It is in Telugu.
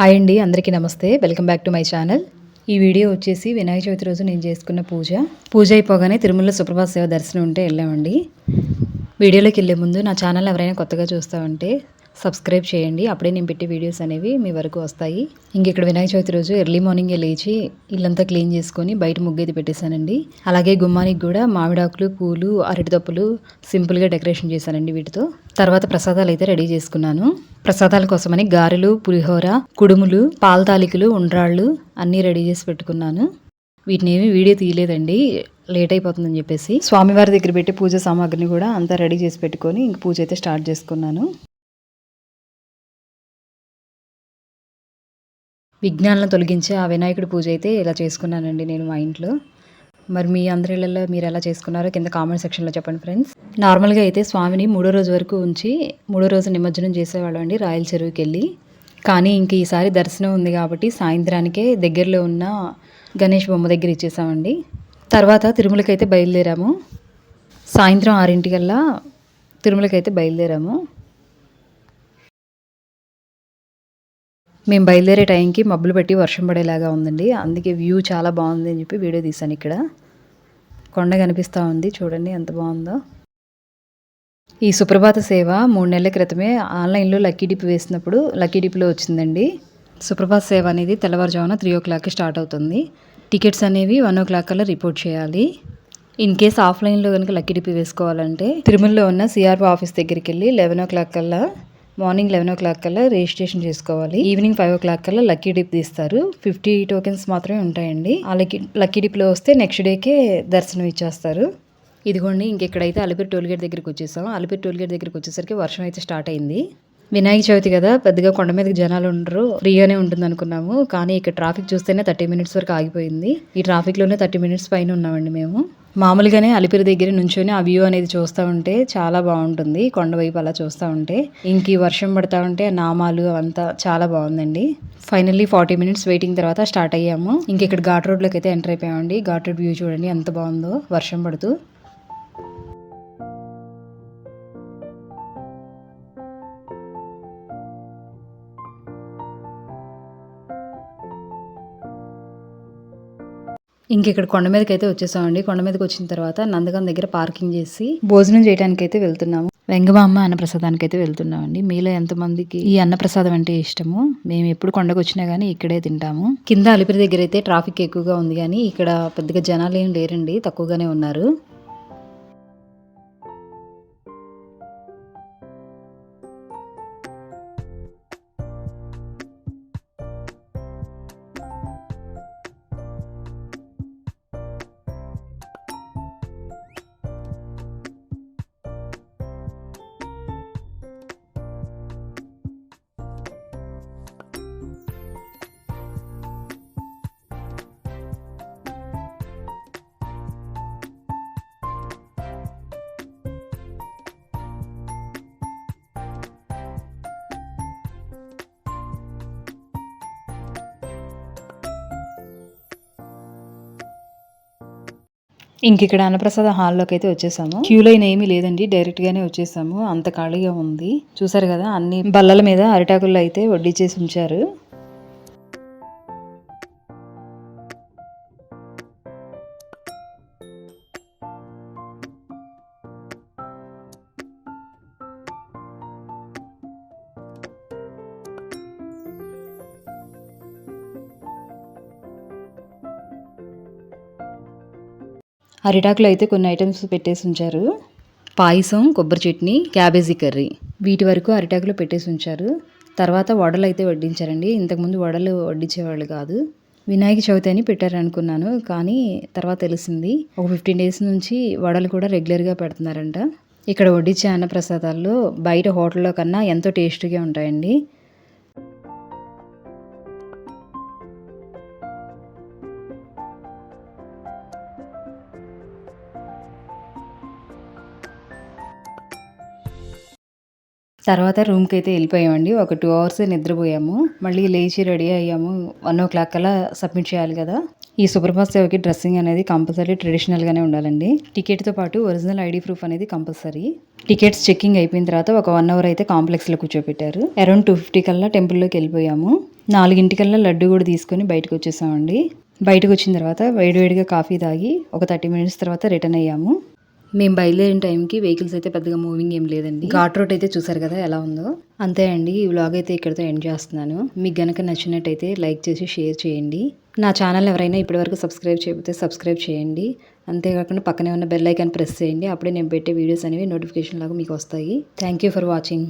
హాయ్ అండి అందరికీ నమస్తే. Welcome back to my channel. ఈ వీడియో వచ్చేసి వినాయక చవితి రోజు నేను చేసుకున్న పూజ. పూజ అయిపోగానే తిరుమల సుప్రభాత సేవ దర్శనం ఉంటే వెళ్ళామండి. వీడియోలోకి వెళ్ళే ముందు నా ఛానల్ ఎవరైనా కొత్తగా చూస్తా ఉంటే సబ్స్క్రైబ్ చేయండి. అప్పుడే నేను పెట్టే వీడియోస్ అనేవి మీ వరకు వస్తాయి. ఇంక ఇక్కడ వినాయక చవితి రోజు ఎర్లీ మార్నింగే లేచి ఇల్లంతా క్లీన్ చేసుకొని బయట ముగ్గైతే పెట్టేశానండి. అలాగే గుమ్మానికి కూడా మామిడాకులు పూలు అరటిదప్పులు సింపుల్గా డెకరేషన్ చేశానండి వీటితో. తర్వాత ప్రసాదాలు అయితే రెడీ చేసుకున్నాను. ప్రసాదాల కోసమని గారెలు పులిహోర కుడుములు పాలతాలికలు ఉండ్రాళ్ళు అన్నీ రెడీ చేసి పెట్టుకున్నాను. వీటిని ఏమి వీడియో తీయలేదండి. లేట్ అయిపోతుందని చెప్పేసి. స్వామివారి దగ్గర పెట్టి పూజ సామాగ్రిని కూడా అంతా రెడీ చేసి పెట్టుకొని ఇంక పూజ అయితే స్టార్ట్ చేసుకున్నాను. విఘ్నాలను తొలగించే ఆ వినాయకుడి పూజ అయితే ఇలా చేసుకున్నానండి నేను మా ఇంట్లో. మరి మీ అందరి ఇళ్ళల్లో మీరు ఎలా చేసుకున్నారో కింద కామెంట్ సెక్షన్లో చెప్పండి ఫ్రెండ్స్. నార్మల్గా అయితే స్వామిని మూడో రోజు వరకు ఉంచి మూడో రోజు నిమజ్జనం చేసేవాళ్ళం అండి రాయల చెరువుకి వెళ్ళి. కానీ ఇంక ఈసారి దర్శనం ఉంది కాబట్టి సాయంత్రానికే దగ్గరలో ఉన్న గణేష్ బొమ్మ దగ్గర ఇచ్చేసామండి. తర్వాత తిరుమలకి అయితే బయలుదేరాము. సాయంత్రం ఆరింటికల్లా తిరుమలకి అయితే బయలుదేరాము. మేము బయలుదేరే టైంకి మబ్బులు పెట్టి వర్షం పడేలాగా ఉందండి. అందుకే వ్యూ చాలా బాగుంది అని చెప్పి వీడియో తీశాను ఇక్కడ. కొండ కనిపిస్తూ ఉంది. చూడండి ఎంత బాగుందో. ఈ సుప్రభాత సేవ మూడు నెలల క్రితమే ఆన్లైన్లో లక్కీ డిప్ వేసినప్పుడు లక్కీ డిప్లో వచ్చిందండి. సుప్రభాత సేవ అనేది తెల్లవారుజామున త్రీ ఓ క్లాక్కి స్టార్ట్ అవుతుంది. టికెట్స్ అనేవి వన్ ఓ క్లాక్ కల్లా రిపోర్ట్ చేయాలి. ఇన్ కేస్ ఆఫ్లైన్లో కనుక లక్కీ డిప్ వేసుకోవాలంటే తిరుమలలో ఉన్న సిఆర్ఓ ఆఫీస్ దగ్గరికి వెళ్ళి లెవెన్ ఓ క్లాక్ కల్లా మార్నింగ్ లెవెన్ ఓ క్లాక్ కల్లా రిజిస్ట్రేషన్ చేసుకోవాలి. ఈవినింగ్ ఫైవ్ ఓ క్లాక్ కల్లా లక్కీ డిప్ తీస్తారు. ఫిఫ్టీ టోకెన్స్ మాత్రమే ఉంటాయండి. ఆ లక్కీ లక్కీ డిప్లో వస్తే నెక్స్ట్ డేకే దర్శనం ఇచ్చేస్తారు. ఇదిగోండి ఇంకెక్కడైతే అలిపిరి టోల్గేట్ దగ్గరికి వచ్చేసాం అలిపిరి టోల్గేట్ దగ్గరికి వచ్చేసరికి వర్షం అయితే స్టార్ట్ అయింది. వినాయక చవితి కదా పెద్దగా కొండ మీదకి జనాలు ఉండరు ఫ్రీగానే ఉంటుంది అనుకున్నాము కానీ ఇక్కడ ట్రాఫిక్ చూస్తేనే థర్టీ మినిట్స్ వరకు ఆగిపోయింది. ఈ ట్రాఫిక్లోనే థర్టీ మినిట్స్ పైన ఉన్నామండి మేము. మామూలుగానే అలిపిరి దగ్గర నుంచొని ఆ వ్యూ అనేది చూస్తూ ఉంటే చాలా బాగుంటుంది. కొండ వైపు అలా చూస్తూ ఉంటే. ఇంక వర్షం పడతా ఉంటే ఆ నామాలు అవంతా చాలా బాగుందండి. ఫైనల్లీ ఫార్టీ మినిట్స్ వెయిటింగ్ తర్వాత స్టార్ట్ అయ్యాము. ఇంక ఇక్కడ ఘాట్ రోడ్లోకి అయితే ఎంటర్ అయిపోయామండి. ఘాట్ రోడ్ వ్యూ చూడండి ఎంత బాగుందో వర్షం పడుతూ. ఇంక ఇక్కడ కొండ మీదకి అయితే వచ్చేసామండి. కొండ మీదకి వచ్చిన తర్వాత నందగం దగ్గర పార్కింగ్ చేసి భోజనం చేయడానికి అయితే వెళ్తున్నాము. వెంగమామ అన్నప్రసాదానికి అయితే వెళ్తున్నామండి. మీలో ఎంతమందికి ఈ అన్నప్రసాదం అంటే ఇష్టము మేము ఎప్పుడు కొండకు వచ్చినా గానీ ఇక్కడే తింటాము. కింద అలిపిరి దగ్గర అయితే ట్రాఫిక్ ఎక్కువగా ఉంది కానీ ఇక్కడ పెద్దగా జనాలు ఏం లేరండి తక్కువగానే ఉన్నారు. ఇంక ఇక్కడ అన్నప్రసాద హాల్లోకి అయితే వచ్చేసాము. క్యూ లైన్ ఏమీ లేదండి. డైరెక్ట్ గానే వచ్చేసాము. అంత ఖాళీగా ఉంది. చూసారు కదా అన్ని బల్లల మీద అరిటాకుల్లో అయితే వడ్డీ చేసి ఉంచారు. అరిటాకులో అయితే కొన్ని ఐటమ్స్ పెట్టేసి ఉంచారు. పాయసం కొబ్బరి చట్నీ క్యాబేజీ కర్రీ. వీటి వరకు అరిటాకులో పెట్టేసి ఉంచారు. తర్వాత వడలు అయితే వడ్డించారండి. ఇంతకుముందు వడలు వడ్డించేవాళ్ళు కాదు. వినాయక చవితి అని పెట్టారనుకున్నాను కానీ తర్వాత తెలిసింది. ఒక ఫిఫ్టీన్ డేస్ నుంచి వడలు కూడా రెగ్యులర్గా పెడుతున్నారంట. ఇక్కడ వడ్డించే అన్నప్రసాదాల్లో బయట హోటల్లో కన్నా ఎంతో టేస్టీగా ఉంటాయండి. తర్వాత రూమ్కి అయితే వెళ్ళిపోయామండి. ఒక టూ అవర్స్ నిద్రపోయాము. మళ్ళీ లేచి రెడీ అయ్యాము. వన్ ఓ క్లాక్ కల్లా సబ్మిట్ చేయాలి కదా. ఈ సుప్రభాత్ సేవకి డ్రెస్సింగ్ అనేది కంపల్సరీ ట్రెడిషనల్గానే ఉండాలండి. టికెట్తో పాటు ఒరిజినల్ ఐడి ప్రూఫ్ అనేది కంపల్సరీ. టికెట్స్ చెక్కింగ్ అయిపోయిన తర్వాత ఒక వన్ అవర్ అయితే కాంప్లెక్స్లో కూర్చోపెట్టారు. అరౌండ్ టూ ఫిఫ్టీ కల్లా టెంపుల్లోకి వెళ్ళిపోయాము. నాలుగింటికల్లా లడ్డు కూడా తీసుకొని బయటకు వచ్చేసామండి. బయటకు వచ్చిన తర్వాత వేడివేడిగా కాఫీ తాగి ఒక థర్టీ మినిట్స్ తర్వాత రిటర్న్ అయ్యాము. మేము బయలుదేరిన టైంకి వెహికల్స్ అయితే పెద్దగా మూవింగ్ ఏం లేదండి. ఘాట్ రోడ్ అయితే చూసారు కదా ఎలా ఉందో? అంతే అండి. ఈ వ్లాగ్ అయితే ఇక్కడితో ఎండ్ చేస్తున్నాను. మీకు గనక నచ్చినట్టయితే లైక్ చేసి షేర్ చేయండి. నా ఛానల్ ఎవరైనా ఇప్పటివరకు సబ్స్క్రైబ్ చేయకపోతే సబ్స్క్రైబ్ చేయండి. అంతేకాకుండా పక్కనే ఉన్న బెల్ ఐకాన్ ప్రెస్ చేయండి. అప్పుడే నేను పెట్టే వీడియోస్ అనేవి నోటిఫికేషన్ లాగా మీకు వస్తాయి. Thank you for watching